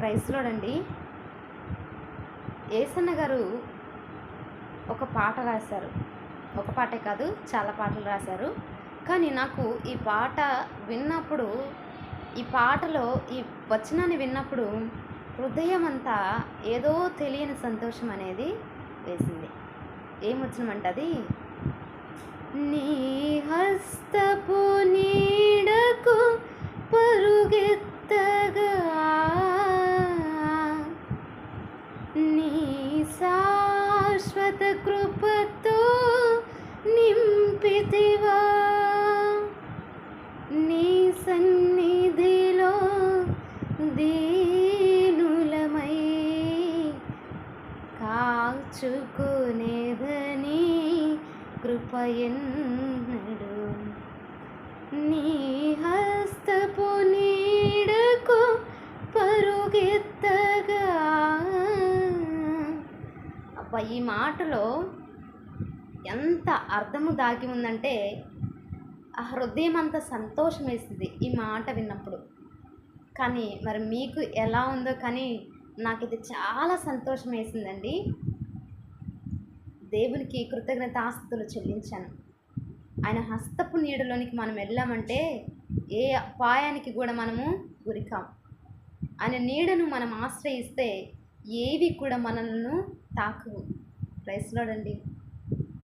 ప్రైస్లోడండి ఏసన్న గారు ఒక పాట రాశారు. ఒక పాటే కాదు చాలా పాటలు రాశారు. కానీ నాకు ఈ పాట విన్నప్పుడు ఈ పాటలో ఈ వచనాన్ని విన్నప్పుడు హృదయం అంతా ఏదో తెలియని సంతోషం అనేది వేసింది. ఏం వచ్చినమంటది నీ హస్తపు నీడకు పరుగెత్తగా నీ శాశ్వత కృపతో నింపితివా. నీ సన్నిధిలో దీనులమై కాచుకునేదని కృపయన్నడు నీ హస్తపు నీడకు పరుగెత్తగా అబ్బా ఈ మాటలో ఎంత అర్థము దాగి ఉందంటే ఆ హృదయం అంత సంతోషం వేసింది ఈ మాట విన్నప్పుడు. కానీ మరి మీకు ఎలా ఉందో కానీ నాకు ఇది చాలా సంతోషం వేసిందండి. దేవునికి కృతజ్ఞత ఆస్తులు చెల్లించాను. ఆయన హస్తపు నీడలోనికి మనం వెళ్ళామంటే ఏ అపాయానికి కూడా మనము గురికాం. ఆయన నీడను మనం ఆశ్రయిస్తే ఏవి కూడా మనల్ని తాకవు. ప్రైస్లోడండి